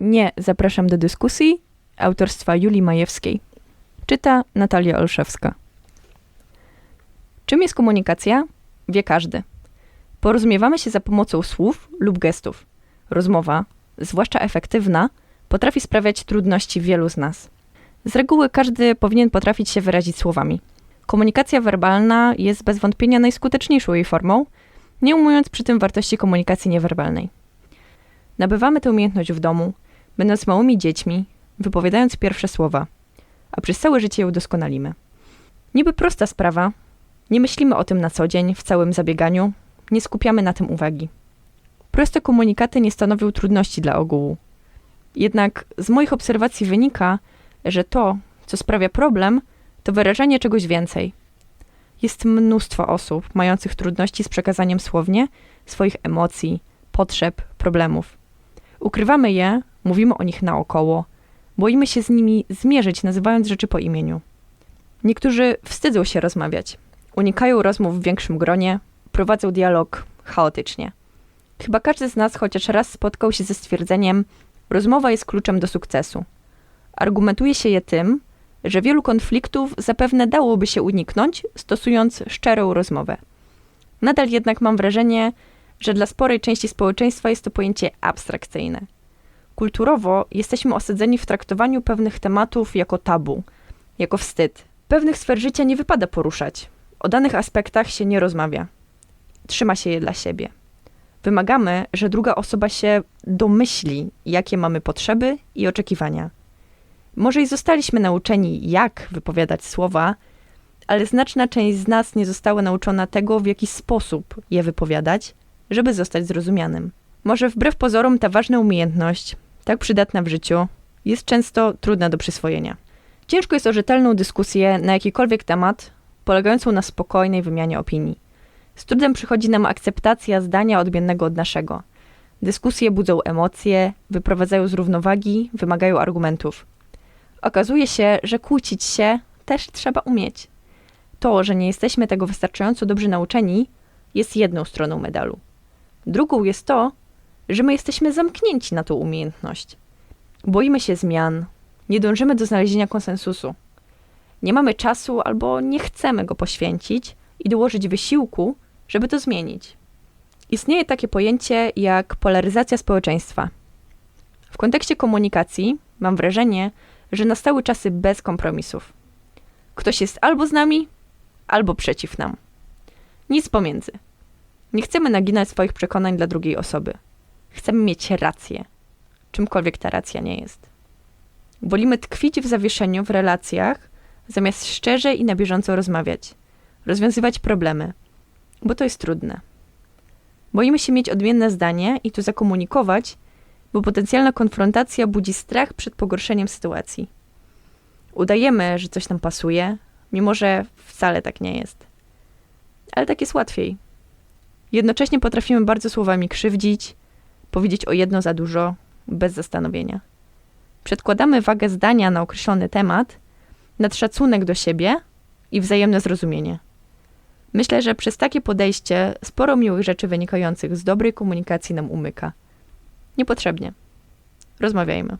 Nie zapraszam do dyskusji autorstwa Julii Majewskiej. Czyta Natalia Olszewska. Czym jest komunikacja? Wie każdy. Porozumiewamy się za pomocą słów lub gestów. Rozmowa, zwłaszcza efektywna, potrafi sprawiać trudności wielu z nas. Z reguły każdy powinien potrafić się wyrazić słowami. Komunikacja werbalna jest bez wątpienia najskuteczniejszą jej formą, nie umując przy tym wartości komunikacji niewerbalnej. Nabywamy tę umiejętność w domu, będąc małymi dziećmi, wypowiadając pierwsze słowa, a przez całe życie ją doskonalimy. Niby prosta sprawa, nie myślimy o tym na co dzień, w całym zabieganiu, nie skupiamy na tym uwagi. Proste komunikaty nie stanowią trudności dla ogółu. Jednak z moich obserwacji wynika, że to, co sprawia problem, to wyrażanie czegoś więcej. Jest mnóstwo osób mających trudności z przekazaniem słownie swoich emocji, potrzeb, problemów. Ukrywamy je, mówimy o nich naokoło, boimy się z nimi zmierzyć, nazywając rzeczy po imieniu. Niektórzy wstydzą się rozmawiać, unikają rozmów w większym gronie, prowadzą dialog chaotycznie. Chyba każdy z nas chociaż raz spotkał się ze stwierdzeniem: rozmowa jest kluczem do sukcesu. Argumentuje się je tym, że wielu konfliktów zapewne dałoby się uniknąć, stosując szczerą rozmowę. Nadal jednak mam wrażenie, że dla sporej części społeczeństwa jest to pojęcie abstrakcyjne. Kulturowo jesteśmy osadzeni w traktowaniu pewnych tematów jako tabu, jako wstyd. Pewnych sfer życia nie wypada poruszać. O danych aspektach się nie rozmawia. Trzyma się je dla siebie. Wymagamy, że druga osoba się domyśli, jakie mamy potrzeby i oczekiwania. Może i zostaliśmy nauczeni, jak wypowiadać słowa, ale znaczna część z nas nie została nauczona tego, w jaki sposób je wypowiadać, żeby zostać zrozumianym. Może wbrew pozorom ta ważna umiejętność, tak przydatna w życiu, jest często trudna do przyswojenia. Ciężko jest o rzetelną dyskusję na jakikolwiek temat, polegającą na spokojnej wymianie opinii. Z trudem przychodzi nam akceptacja zdania odmiennego od naszego. Dyskusje budzą emocje, wyprowadzają z równowagi, wymagają argumentów. Okazuje się, że kłócić się też trzeba umieć. To, że nie jesteśmy tego wystarczająco dobrze nauczeni, jest jedną stroną medalu. Drugą jest to, że my jesteśmy zamknięci na tą umiejętność. Boimy się zmian, nie dążymy do znalezienia konsensusu. Nie mamy czasu albo nie chcemy go poświęcić i dołożyć wysiłku, żeby to zmienić. Istnieje takie pojęcie jak polaryzacja społeczeństwa. W kontekście komunikacji mam wrażenie, że nastały czasy bez kompromisów. Ktoś jest albo z nami, albo przeciw nam. Nic pomiędzy. Nie chcemy naginać swoich przekonań dla drugiej osoby. Chcemy mieć rację, czymkolwiek ta racja nie jest. Wolimy tkwić w zawieszeniu w relacjach, zamiast szczerze i na bieżąco rozmawiać, rozwiązywać problemy, bo to jest trudne. Boimy się mieć odmienne zdanie i to zakomunikować, bo potencjalna konfrontacja budzi strach przed pogorszeniem sytuacji. Udajemy, że coś nam pasuje, mimo że wcale tak nie jest. Ale tak jest łatwiej. Jednocześnie potrafimy bardzo słowami krzywdzić, powiedzieć o jedno za dużo, bez zastanowienia. Przedkładamy wagę zdania na określony temat, nad szacunek do siebie i wzajemne zrozumienie. Myślę, że przez takie podejście sporo miłych rzeczy wynikających z dobrej komunikacji nam umyka. Niepotrzebnie. Rozmawiajmy.